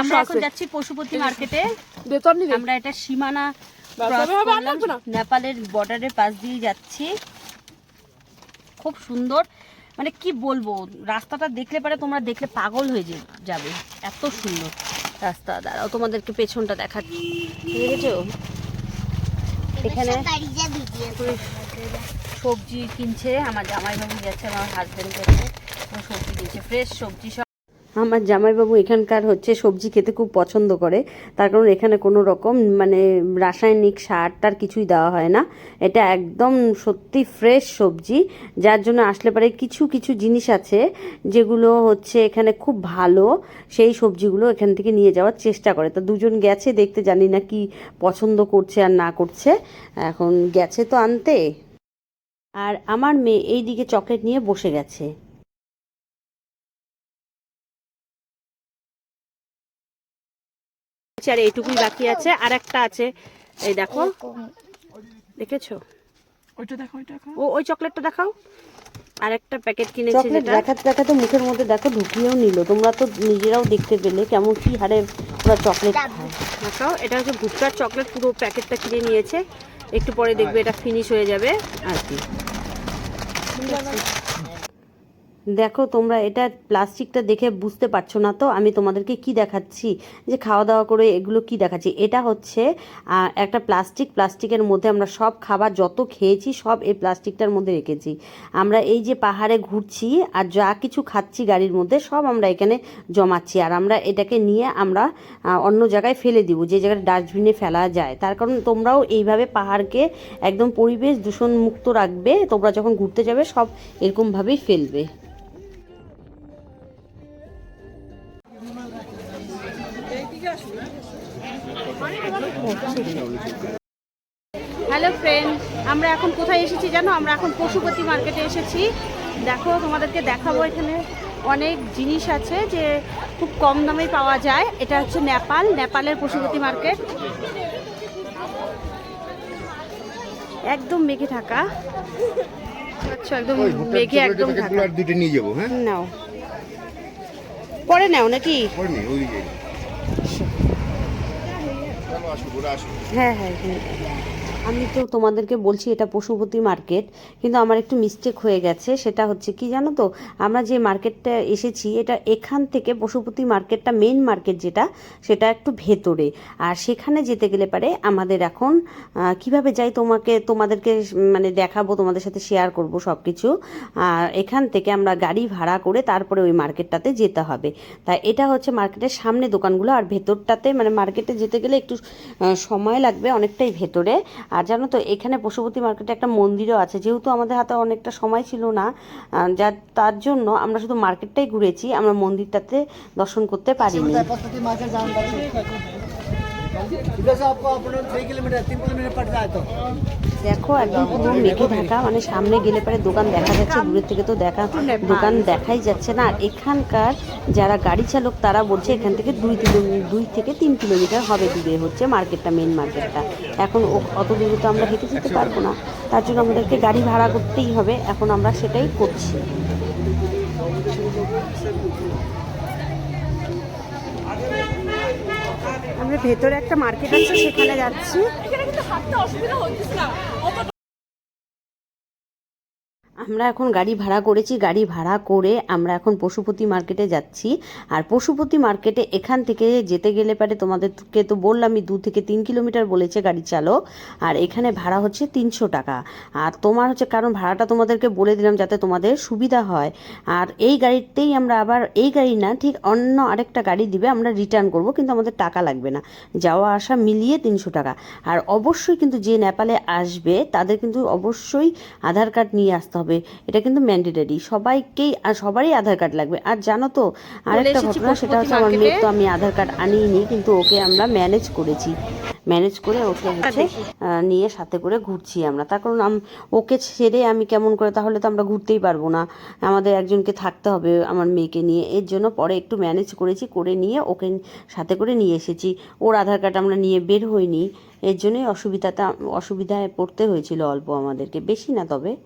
আমরা এখন যাচ্ছি পশুপতি মার্কেটে। আমরা এটা সীমানা বাবা, বাবা। নেপালের বর্ডারের পাশ দিয়ে যাচ্ছি। খুব সুন্দর। মানে কি বলব রাস্তাটা দেখলে পরে তোমরা দেখলে পাগল হয়ে যাবে। এত সুন্দর রাস্তা। দাঁড়াও তোমাদেরকে পেছনটা দেখাচ্ছি। দেখেছ? এখানে সবজি কিনছে। আমার জামাই জামাইবাবু যাচ্ছে আমার হাজবেন্ড যাচ্ছে। সবজি কিনছে ফ্রেশ সবজি সব আমার জামাইবাবু এখানকার হচ্ছে সবজি খেতে খুব পছন্দ করে। তার কারণ এখানে কোনো রকম মানে রাসায়নিক সার টার কিছুই দেওয়া হয় না। এটা একদম সত্যি ফ্রেশ সবজি, যার জন্য আসলে পারে কিছু কিছু জিনিস আছে যেগুলো হচ্ছে এখানে খুব ভালো, সেই সবজিগুলো এখান থেকে নিয়ে যাওয়ার চেষ্টা করে। তো দুজন গেছে, দেখতে জানি না কি পছন্দ করছে আর না করছে। এখন গেছে তো আনতে। আর আমার মেয়ে এই দিকে চকলেট নিয়ে বসে গেছে। আর এইটুকুই বাকি আছে আর একটা আছে। এই দেখো। দেখেছ? ওইটা দেখো ওইটা দেখো ও ওই চকলেটটা দেখাও। আর একটা প্যাকেট কিনেছি চকলেট দেখাতে দেখাতে মুখের মধ্যে দেখো ঢুকিয়েও নিল। তোমরা তো নিজেরাও দেখতে পেলে কেমন কি হারে ওরা চকলেট দেখাও এটা হচ্ছে ভুট্টার চকলেট পুরো প্যাকেটটা কিনে নিয়েছে। একটু পরে দেখবে এটা ফিনিশ হয়ে যাবে। আর কি। দেখো তোমরা এটা প্লাস্টিকটা দেখে বুঝতে পারছ না তো, আমি তোমাদেরকে কি দেখাচ্ছি? যে খাওয়া দাওয়া করে এগুলো কি দেখাচ্ছি? এটা হচ্ছে একটা প্লাস্টিক, প্লাস্টিকের মধ্যে আমরা সব খাবার যত খেয়েছি সব এই প্লাস্টিকটার মধ্যে রেখেছি। আমরা এই যে পাহাড়ে ঘুরছি আর যা কিছু খাচ্ছি গাড়ির মধ্যে সব আমরা এখানে জমাচ্ছি আর আমরা এটাকে নিয়ে আমরা অন্য জায়গায় ফেলে দিব, যে জায়গায় ডাস্টবিনে ফেলা যায়। তার কারণ তোমরাও এইভাবে পাহাড়কে একদম পরিবেশ দূষণ মুক্ত রাখবে, তোমরা যখন ঘুরতে যাবে সব এরকমভাবেই ফেলবে। হ্যালো ফ্রেন্ড আমরা এখন কোথায় এসেছি জানো? আমরা এখন পশুপতি মার্কেটে এসেছি। দেখো তোমাদেরকে দেখাবো এখানে অনেক জিনিস আছে যে খুব কম দামে পাওয়া যায়। এটা হচ্ছে নেপাল নেপালের পশুপতি মার্কেট একদম মেঘে থাকা আচ্ছা একদম মেঘে একদম থাকা দুটো নিয়ে যাব হ্যাঁ? নাও। পরে নাও নাকি? পরে ওই যে চলো আসো ঘুরে আসো হ্যাঁ হ্যাঁ হ্যাঁ আমি তো তোমাদেরকে বলছি এটা পশুপতি মার্কেট, কিন্তু আমার একটু মিস্টেক হয়ে গেছে, সেটা হচ্ছে কি জানো তো? আমরা যে মার্কেটটা এসেছি, এটা এখান থেকে পশুপতি মার্কেটটা মেন মার্কেট যেটা, সেটা একটু ভেতরে। আর সেখানে যেতে গেলে পারে আমাদের এখন কীভাবে যাই তোমাকে, তোমাদেরকে মানে দেখাবো, তোমাদের সাথে শেয়ার করব সব কিছু আর এখান থেকে আমরা গাড়ি ভাড়া করে তারপরে ওই মার্কেটটাতে যেতে হবে। তাই এটা হচ্ছে মার্কেটের সামনে দোকানগুলো, আর ভেতরটাতে মানে মার্কেটে যেতে গেলে একটু সময় লাগবে অনেকটাই ভেতরে। আর জানো তো, এখানে পশুপতি মার্কেটে একটা মন্দিরও আছে। যেহেতু আমাদের হাতে অনেকটা সময় ছিল না যা যার তার জন্য আমরা শুধু মার্কেটটাই ঘুরেছি, আমরা মন্দিরটাতে দর্শন করতে পারিনি। দেখো, একদম পুরো মেঘে ঢাকা মানে সামনে গেলে পরে দোকান দেখা যাচ্ছে, দূরের থেকে তো দেখা, দোকান দেখাই যাচ্ছে না। এখানকার যারা গাড়ি চালক, তারা বলছে এখান থেকে দুই কিলো, দুই থেকে তিন কিলোমিটার হবে দূরে হচ্ছে মার্কেটটা মেন মার্কেটটা। এখন অত দূরে তো আমরা হেঁটে যেতে পারব না। তার জন্য আমাদেরকে গাড়ি ভাড়া করতেই হবে। এখন আমরা সেটাই করছি। ভেতরে একটা মার্কেট আছে সেখানে যাচ্ছি। আমরা এখন গাড়ি ভাড়া করেছি, গাড়ি ভাড়া করে আমরা এখন পশুপতি মার্কেটে যাচ্ছি। আর পশুপতি মার্কেটে এখান থেকে যেতে গেলে পারে তোমাদেরকে তো বললামই, দু থেকে তিন কিলোমিটার বলেছে গাড়ি চালক। আর এখানে ভাড়া হচ্ছে তিনশো টাকা। আর তোমার হচ্ছে, কারণ ভাড়াটা তোমাদেরকে বলে দিলাম যাতে তোমাদের সুবিধা হয়। আর এই গাড়িতেই আমরা আবার, এই গাড়ি না, ঠিক অন্য আরেকটা গাড়ি দিবে, আমরা রিটার্ন করব, কিন্তু আমাদের টাকা লাগবে না। যাওয়া আসা মিলিয়ে তিনশো টাকা। আর অবশ্যই কিন্তু যে নেপালে আসবে, তাদের কিন্তু অবশ্যই আধার কার্ড নিয়ে আসতে হবে। এটা কিন্তু ম্যান্ডেটারি সবাইকেই আর সবারই আধার কার্ড লাগবে। আর জানো তো আরেকটা ঘটনা সেটা হচ্ছে আমার মেয়ের তো আমি আধার কার্ড আনিনি কিন্তু ওকে আমরা ম্যানেজ করেছি। ম্যানেজ করে ওকে হচ্ছে নিয়ে সাথে করে ঘুরছি আমরা। তার কারণ আম- ওকে ছেড়ে আমি কেমন করে তাহলে তো আমরা ঘুরতেই পারব না। আমাদের একজনকে থাকতে হবে আমার মেয়েকে নিয়ে। এর জন্য পরে একটু ম্যানেজ করেছি করে নিয়ে ওকে সাথে করে নিয়ে এসেছি। ওর আধার কার্ড আমরা নিয়ে বের হইনি। এর জন্যই অসুবিধাটা অসুবিধায় পড়তে হয়েছিল অল্প আমাদেরকে। বেশি না তবে।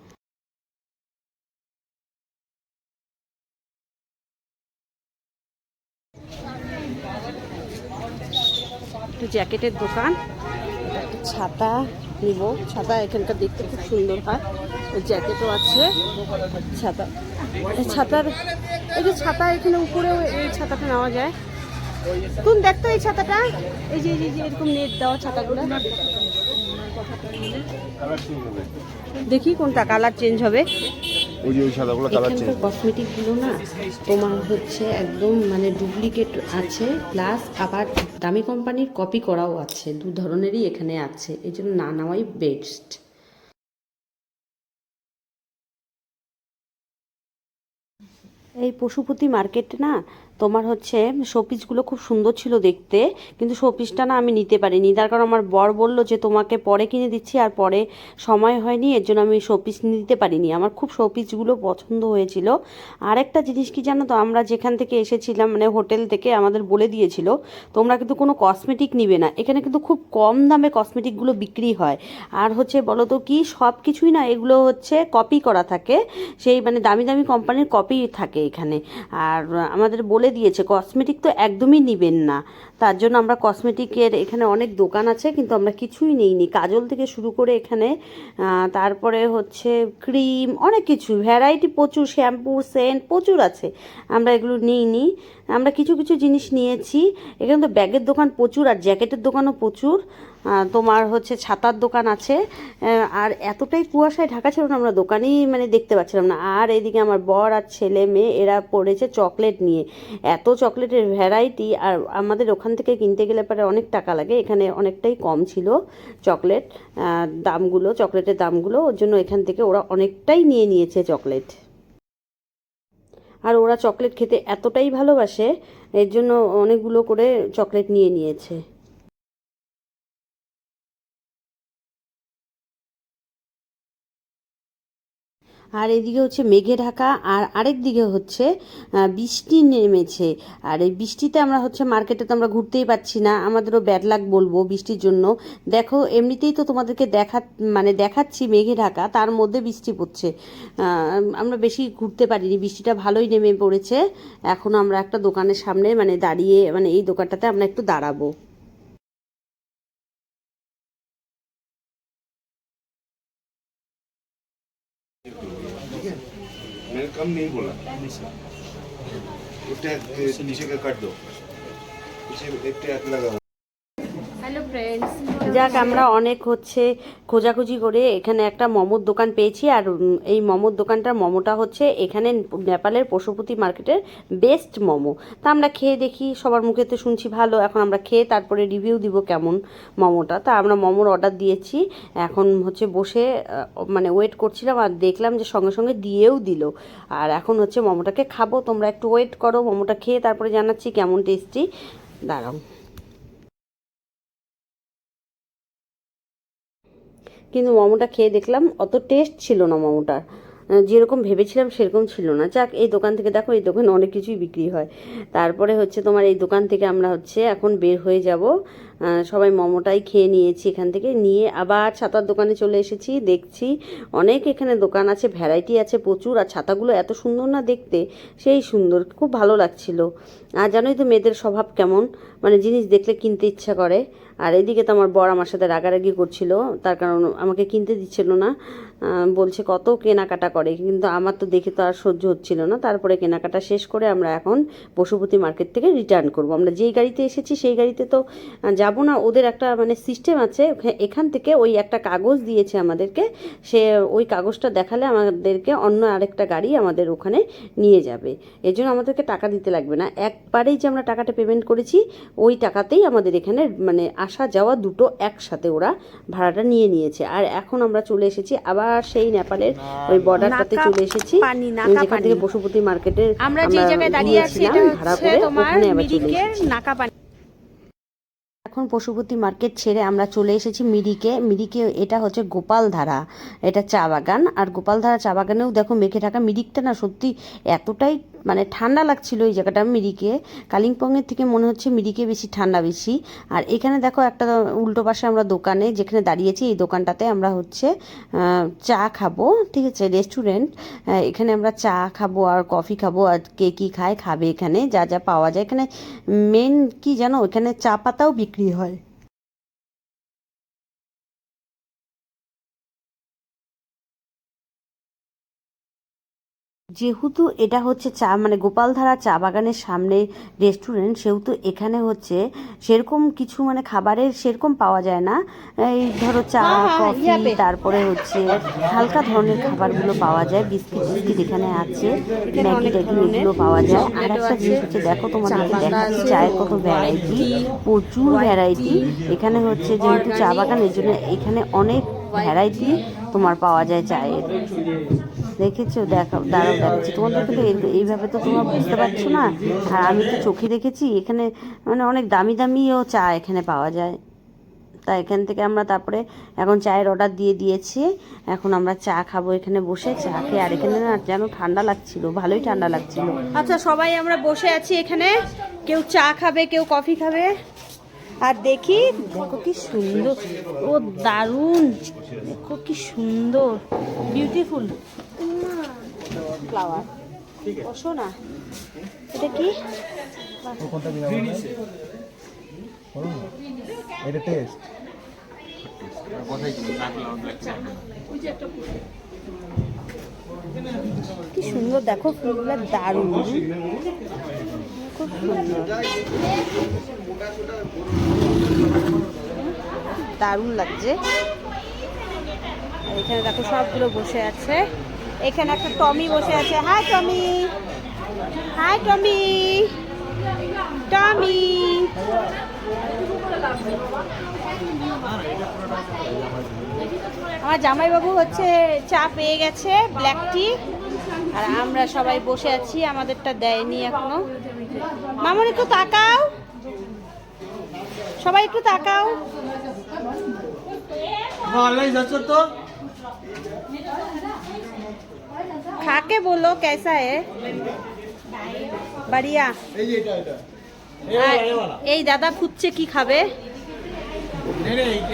একটা জ্যাকেটের দোকান, এটা একটা ছাতা নিব। ছাতা এখানকার দেখতে খুব সুন্দর হয়, ওই জ্যাকেটও আছে, ছাতা। ছাতার, এই যে ছাতা এখানে উপরেও এই ছাতাটা নেওয়া যায়। তুমি দেখতো এই ছাতাটা। এই যে, এই যে- এই যে, এরকম নেট দেওয়া ছাতাগুলো। দেখি কোনটা, কালার চেঞ্জ হবে। ওই যে ওই সাদাগুলো কালার চেঞ্জ কসমেটিকগুলো না তোমার হচ্ছে একদম মানে ডুপ্লিকেট আছে প্লাস আবার দামি কোম্পানির কপি করাও আছে দু ধরনেরই এখানে আছে। এই জন্য না নেওয়াই বেস্ট এই পশুপতি মার্কেট না তোমার হচ্ছে শোপিসগুলো খুব সুন্দর ছিল দেখতে, কিন্তু শোপিসটা না আমি নিতে পারিনি। তার কারণ আমার বর বলল যে, তোমাকে পরে কিনে দিচ্ছি আর পরে সময় হয়নি, এর জন্য আমি শোপিস নিতে পারিনি। আমার খুব শোপিসগুলো পছন্দ হয়েছিল। আর একটা জিনিস কি জানো তো, আমরা যেখান থেকে এসেছিলাম মানে হোটেল থেকে, আমাদের বলে দিয়েছিল, তোমরা কিন্তু কোনো কসমেটিক নিবে না। এখানে কিন্তু খুব কম দামে কসমেটিকগুলো বিক্রি হয়। আর হচ্ছে বলো তো কি সব কিছুই না এগুলো হচ্ছে কপি করা থাকে। সেই মানে দামি দামি কোম্পানির কপি থাকে এখানে। আর আমাদের বলে দিয়েছে। কসমেটিক তো একদমই নেবেন না। তার জন্য আমরা কসমেটিকের এখানে অনেক দোকান আছে, কিন্তু আমরা কিছুই নেইনি। কাজল থেকে শুরু করে এখানে তারপরে হচ্ছে ক্রিম অনেক কিছু ভ্যারাইটি প্রচুর শ্যাম্পু সেন্ট প্রচুর আছে। আমরা এগুলো নিইনি। আমরা কিছু কিছু জিনিস নিয়েছি। এখানে তো ব্যাগের দোকান প্রচুর আর জ্যাকেটের দোকানও প্রচুর। তোমার হচ্ছে ছাতার দোকান আছে আর এতটাই কুয়াশায় ঢাকা ছিল না, আমরা দোকানেই মানে দেখতে পাচ্ছিলাম না। আর এদিকে আমার বর আর ছেলে মেয়ে, এরা পড়েছে চকলেট নিয়ে। এত চকলেটের ভ্যারাইটি আর আমাদের ওখান থেকে কিনতে গেলে পরে অনেক টাকা লাগে, এখানে অনেকটাই কম ছিল চকলেট দামগুলো, চকলেটের দামগুলো, ওর জন্য এখান থেকে ওরা অনেকটাই নিয়ে নিয়েছে চকলেট। আর ওরা চকলেট খেতে এতটাই ভালোবাসে, এর জন্য অনেকগুলো করে চকলেট নিয়ে নিয়েছে। আর এদিকে হচ্ছে মেঘে ঢাকা, আর আরেক দিকে হচ্ছে বৃষ্টি নেমেছে। আর এই বৃষ্টিতে আমরা হচ্ছে মার্কেটে তো আমরা ঘুরতেই পাচ্ছি না, আমাদেরও ব্যাড লাক বলব বৃষ্টির জন্য। দেখো, এমনিতেই তো তোমাদেরকে দেখা মানে দেখাচ্ছি মেঘে ঢাকা, তার মধ্যে বৃষ্টি পড়ছে। আমরা বেশি ঘুরতে পারিনি, বৃষ্টিটা ভালোই নেমে পড়েছে। এখন আমরা একটা দোকানের সামনে মানে দাঁড়িয়ে মানে এই দোকানটাতে আমরা একটু দাঁড়াবো। हम नहीं बोला टैग नीचे का काट दो पीछे एक टैग लगा ফ্রেন্ডস যাক, আমরা অনেক হচ্ছে খোঁজাখুঁজি করে এখানে একটা মোমোর দোকান পেয়েছি আর এই মোমোর দোকানটার মোমোটা হচ্ছে এখানে নেপালের পশুপতি মার্কেটের বেস্ট মোমো। তা আমরা খেয়ে দেখি, সবার মুখে তো শুনছি ভালো, এখন আমরা খেয়ে তারপরে রিভিউ দিব কেমন মোমোটা। তা আমরা মোমোর অর্ডার দিয়েছি, এখন হচ্ছে বসে মানে ওয়েট করছিলাম আর দেখলাম যে সঙ্গে সঙ্গে দিয়েও দিল। আর এখন হচ্ছে মোমোটাকে খাব, তোমরা একটু ওয়েট করো, মোমোটা খেয়ে তারপরে জানাচ্ছি কেমন টেস্টি দাঁড়াও। কিন্তু মোমোটা খেয়ে দেখলাম অত টেস্ট ছিল না মোমোটার। যেরকম ভেবেছিলাম সেরকম ছিল না। যাক, এই দোকান থেকে দেখো, এই দোকানে অনেক কিছুই বিক্রি হয়। তারপরে হচ্ছে তোমার এই দোকান থেকে আমরা হচ্ছে এখন বের হয়ে যাব। সবাই মোমোটাই খেয়ে নিয়েছি এখান থেকে। নিয়ে আবার ছাতার দোকানে চলে এসেছি। দেখছি অনেক এখানে দোকান আছে ভ্যারাইটি আছে প্রচুর। আর ছাতাগুলো এত সুন্দর না দেখতে, সেই সুন্দর। খুব ভালো লাগছিল। আর জানোই তো মেয়েদের স্বভাব কেমন? মানে জিনিস দেখলে কিনতে ইচ্ছা করে। আর এদিকে তো আমার বর আমার সাথে রাগারাগি করছিল, তার কারণ আমাকে কিনতে দিচ্ছিল না। বলছে কত কেনাকাটা করে, কিন্তু আমার তো দেখে তো আর সহ্য হচ্ছিল না। তারপরে কেনাকাটা শেষ করে আমরা এখন পশুপতি মার্কেট থেকে রিটার্ন করব। আমরা যেই গাড়িতে এসেছি সেই গাড়িতে তো যাব না। ওদের একটা মানে সিস্টেম আছে এখান থেকে ওই একটা কাগজ দিয়েছে আমাদেরকে। সে ওই কাগজটা দেখালে আমাদেরকে অন্য আরেকটা গাড়ি আমাদের ওখানে নিয়ে যাবে। এর জন্য আমাদেরকে টাকা দিতে লাগবে না। একবারেই যে আমরা টাকাটা পেমেন্ট করেছি, ওই টাকাতেই আমাদের এখানে মানে আসা যাওয়া দুটো একসাথে ওরা ভাড়াটা নিয়ে নিয়েছে। আর এখন আমরা চলে এসেছি আবার সেই নেপালের ওই বর্ডারটাতে চলে এসেছি। যেখান থেকে পশুপতি মার্কেটের আমরা যে জায়গায় দাঁড়িয়ে আছি এটা ভাড়া হচ্ছে করে তোমার মিরিকের এখন পশুপতি মার্কেট ছেড়ে আমরা চলে এসেছি মিরিকে। মিরিকে এটা হচ্ছে গোপালধারা। এটা চা বাগান। আর গোপালধারা চা বাগানেও দেখো মেঘে ঢাকা মিরিকটা না সত্যি এতটাই মানে ঠান্ডা লাগছিল এই জায়গাটা মিরিকে। কালিম্পংয়ের থেকে মনে হচ্ছে মিরিকে বেশি ঠান্ডা বেশি। আর এখানে দেখো একটা উল্টো পাশে আমরা দোকানে যেখানে দাঁড়িয়েছি, এই দোকানটাতে আমরা হচ্ছে চা খাব, ঠিক আছে রেস্টুরেন্ট এখানে আমরা চা খাব আর কফি খাব আর কে কী খায়, খাবে এখানে, যা যা পাওয়া যায়। এখানে মেন কি জানো, এখানে চা পাতাও বিক্রি হয়। যেহেতু এটা হচ্ছে চা মানে গোপালধারা চা বাগানের সামনে রেস্টুরেন্ট সেহেতু এখানে হচ্ছে সেরকম কিছু মানে খাবারের সেরকম পাওয়া যায় না। এই ধরো চা কফি তারপরে হচ্ছে হালকা ধরনের খাবারগুলো পাওয়া যায় বিস্কিট বিস্কিট এখানে আছে ম্যাগি ট্যাগি এগুলো পাওয়া যায়। আর একটা জিনিস হচ্ছে দেখো তোমাদেরকে দেখাচ্ছি চায়ের কত ভ্যারাইটি প্রচুর ভ্যারাইটি এখানে হচ্ছে যেহেতু চা বাগান এর জন্য এখানে অনেক ভ্যারাইটি তোমার পাওয়া যায় চায়ের। দেখেছ? দেখো দাঁড়াও, দেখাচ্ছি। তোমাদের তো এইভাবে তো তোমরা বুঝতে পারছ না। আর আমি তো চোখে দেখেছি, এখানে মানে অনেক দামি দামিও চা এখানে পাওয়া যায়। তা এখান থেকে আমরা তারপরে এখন চায়ের অর্ডার দিয়ে দিয়েছি। এখন আমরা চা খাব এখানে বসে, চা খেয়ে। আর এখানে না যেন ঠান্ডা লাগছিল, ভালোই ঠান্ডা লাগছিল। আচ্ছা সবাই আমরা বসে আছি এখানে। কেউ চা খাবে, কেউ কফি খাবে। আর দেখি দেখো কি সুন্দর। ও দারুণ। দেখো কি সুন্দর। বিউটিফুল ফ্লাওয়ার বসো না এটা কি? এটা টেস্ট কি সুন্দর দেখো ফুলগুলো দারুণ। খুব দারুণ লাগছে। এখানে দেখো সবগুলো বসে আছে। এখানে একটা টমি বসে আছে। Hi Tommy! Hi Tommy! Tommy! আমার জামাইবাবু হচ্ছে চা পেয়ে গেছে ব্ল্যাক টি আর আমরা সবাই বসে আছি, আমাদেরটা দেয়নি এখনও। মামুন একটু তাকাও। সবাই একটু তাকাও। খাকে বলো কেসা এ বাড়িয়া। এই দাদা খুঁজছে কি খাবে?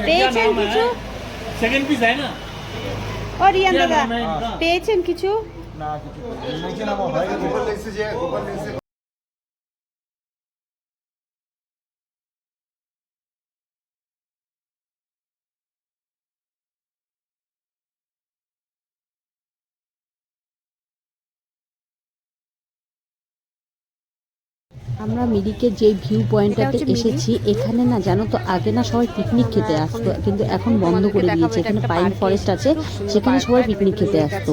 পেয়েছেন কিছু? দাদা। পেয়েছেন কিছু? আমরা মিরিকের যে ভিউ পয়েন্টটাতে এসেছি এখানে না জানো তো আগে না সবাই পিকনিক খেতে আসতো কিন্তু এখন বন্ধ করে দিয়েছে। এখানে পাইন ফরেস্ট আছে সেখানে সবাই পিকনিক খেতে আসতো।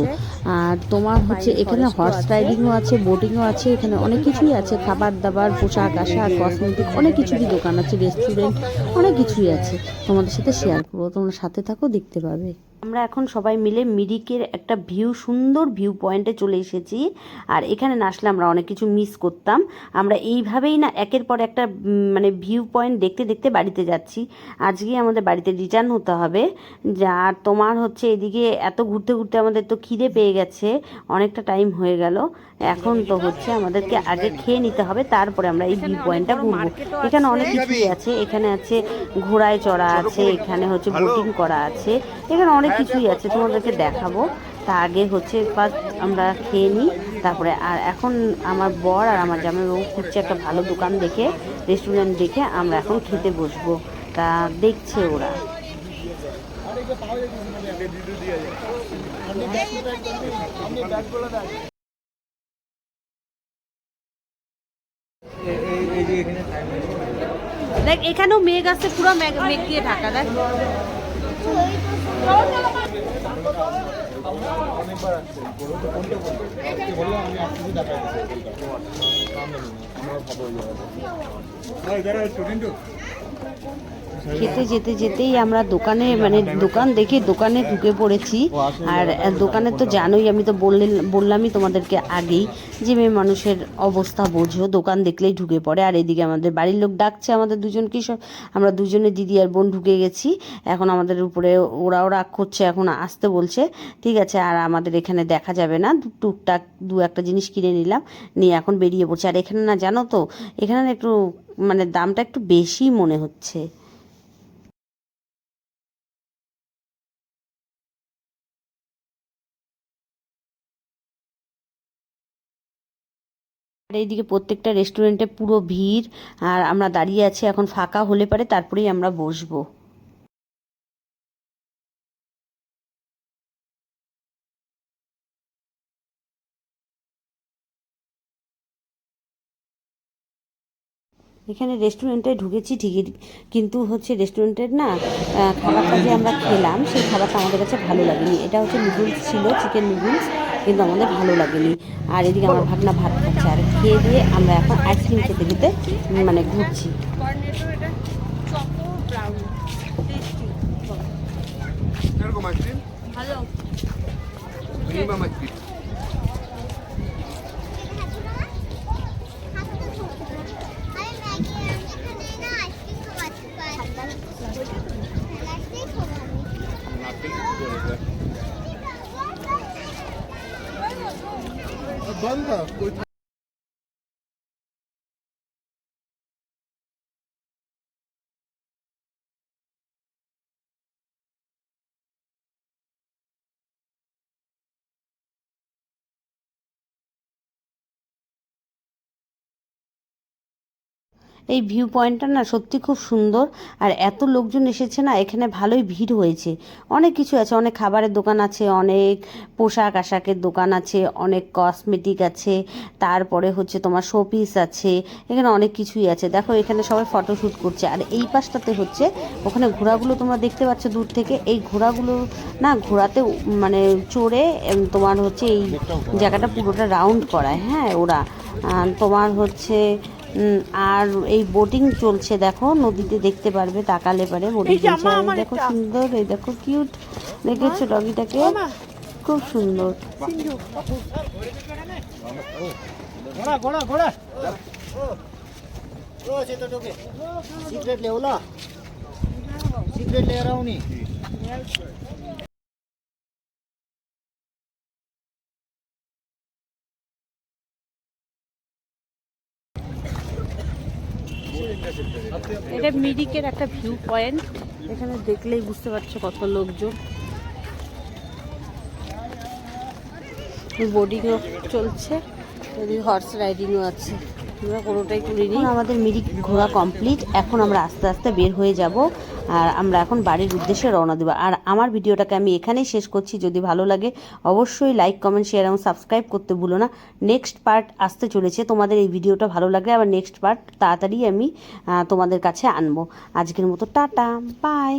আর তোমার হচ্ছে এখানে হর্স রাইডিংও আছে। বোটিংও আছে এখানে অনেক কিছুই আছে খাবার দাবার পোশাক আশাক কসমেটিক অনেক কিছুরই দোকান আছে রেস্টুরেন্ট অনেক কিছুই আছে। তোমাদের সাথে শেয়ার করব তোমরা সাথে থাকো দেখতে পাবে। আমরা এখন সবাই মিলে মিরিকের একটা ভিউ, সুন্দর ভিউ পয়েন্টে চলে এসেছি। আর এখানে না আসলে আমরা অনেক কিছু মিস করতাম। আমরা এইভাবেই না একের পর একটা মানে ভিউ পয়েন্ট দেখতে দেখতে বাড়িতে যাচ্ছি। আজকে আমাদের বাড়িতে রিটার্ন হতে হবে। যা, আর তোমার হচ্ছে এদিকে এত ঘুরতে ঘুরতে আমাদের তো খিদে পেয়ে গেছে। অনেকটা টাইম হয়ে গেল। এখন তো হচ্ছে আমাদেরকে আগে খেয়ে নিতে হবে। তারপরে আমরা এই ভিউ পয়েন্টটা ঘুরবো। এখানে অনেক কিছুই আছে। এখানে আছে ঘোড়ায় চড়া আছে, এখানে হচ্ছে বোটিং করা আছে। এখানে অনেক কিছুই আছে তোমাদেরকে দেখাবো। তা আগে হচ্ছে ফার্স্ট আমরা খেয়ে নিই তারপরে আর এখন আমার বর আর আমার জামাইবাবু খুঁজছে একটা ভালো দোকান দেখে রেস্টুরেন্ট দেখে আমরা এখন খেতে বসবো। তা দেখছে ওরা। দেখ এখানেও মেঘ আছে পুরো মেঘ মেঘ দিয়ে ঢাকা দেখ। আমরা হয়ে হ্যাঁ স্টুডেন্ট খেতে যেতে যেতেই আমরা দোকানে মানে দোকান দেখে দোকানে ঢুকে পড়েছি। আর দোকানে তো জানোই, আমি তো বললে, বললামই তোমাদেরকে আগেই যে মেয়ে মানুষের অবস্থা বোঝো। দোকান দেখলেই ঢুকে পড়ে। আর এদিকে আমাদের বাড়ির লোক ডাকছে আমাদের দুজনকেই সব। আমরা দুজনে দিদি আর বোন ঢুকে গেছি। এখন আমাদের উপরে ওরাও রাগ করছে, এখন আসতে বলছে। ঠিক আছে, আর আমাদের এখানে দেখা যাবে না। টুকটাক দু একটা জিনিস কিনে নিলাম। নিয়ে এখন বেরিয়ে পড়ছে। আর এখানে না, জানো তো, এখানে একটু মানে দামটা একটু বেশি মনে হচ্ছে। আর এইদিকে প্রত্যেকটা রেস্টুরেন্টে পুরো ভিড়, আর আমরা দাঁড়িয়ে আছি, এখন ফাঁকা হলে পারে তারপরেই আমরা বসবো। এখানে রেস্টুরেন্টে ঢুকেছি ঠিকই কিন্তু হচ্ছে রেস্টুরেন্টের না খাবারটা যে আমরা খেলাম সেই খাবারটা আমাদের কাছে ভালো লাগেনি। এটা হচ্ছে নুডলস ছিল চিকেন নুডলস কিন্তু আমাদের ভালো লাগেনি। আর এদিকে আমার ভাগনা ভাত খাচ্ছে। আর খেয়ে দিয়ে আমরা এখন আইসক্রিম খেতে খেতে মানে ঘুরছি। কর্নেটো এটা চকো ব্রাউন টেস্টি এরকম আইসক্রিম ভালো এই ভিউ পয়েন্টটা না সত্যি খুব সুন্দর। আর এত লোকজন এসেছে না, এখানে ভালোই ভিড় হয়েছে। অনেক কিছু আছে, অনেক খাবারের দোকান আছে, অনেক পোশাক আশাকের দোকান আছে, অনেক কসমেটিক আছে, তারপরে হচ্ছে তোমার শোপিস আছে, এখানে অনেক কিছুই আছে। দেখো, এখানে সবাই ফটোশ্যুট করছে। আর এই পাশটাতে হচ্ছে, ওখানে ঘোড়াগুলো তোমরা দেখতে পাচ্ছ দূর থেকে। এই ঘোড়াগুলো না ঘোড়াতে মানে চড়ে তোমার হচ্ছে এই জায়গাটা পুরোটা রাউন্ড করায়। হ্যাঁ ওরা। তোমার হচ্ছে আর এই বোটিং চলছে দেখো নদীতে দেখতে পারবে তাকালে পারে বোটিং চলছে। দেখো সুন্দর এই দেখো কিউট দেখেছ ডগিটাকে? খুব সুন্দর। সিগারেট লেও না সিগারেট লে। এটা মিরিকের একটা ভিউ পয়েন্ট। এখানে দেখলেই বুঝতে পারছ কত লোকজন। বোর্ডিংও চলছে হর্স রাইডিংও আছে। আমরা কোনোটাই এখন আমাদের মিরিক ঘোরা কমপ্লিট এখন আমরা আস্তে আস্তে বের হয়ে যাব। আর আমরা এখন বাড়ির উদ্দেশ্যে রওনা দেবো। আর আমার ভিডিওটাকে আমি এখানেই শেষ করছি। যদি ভালো লাগে, অবশ্যই লাইক কমেন্ট শেয়ার এবং সাবস্ক্রাইব করতে ভুলো না। নেক্সট পার্ট আসতে চলেছে। তোমাদের এই ভিডিওটা ভালো লাগলে আবার নেক্সট পার্ট তাড়াতাড়ি আমি তোমাদের কাছে আনব। আজকের মতো টাটা। বাই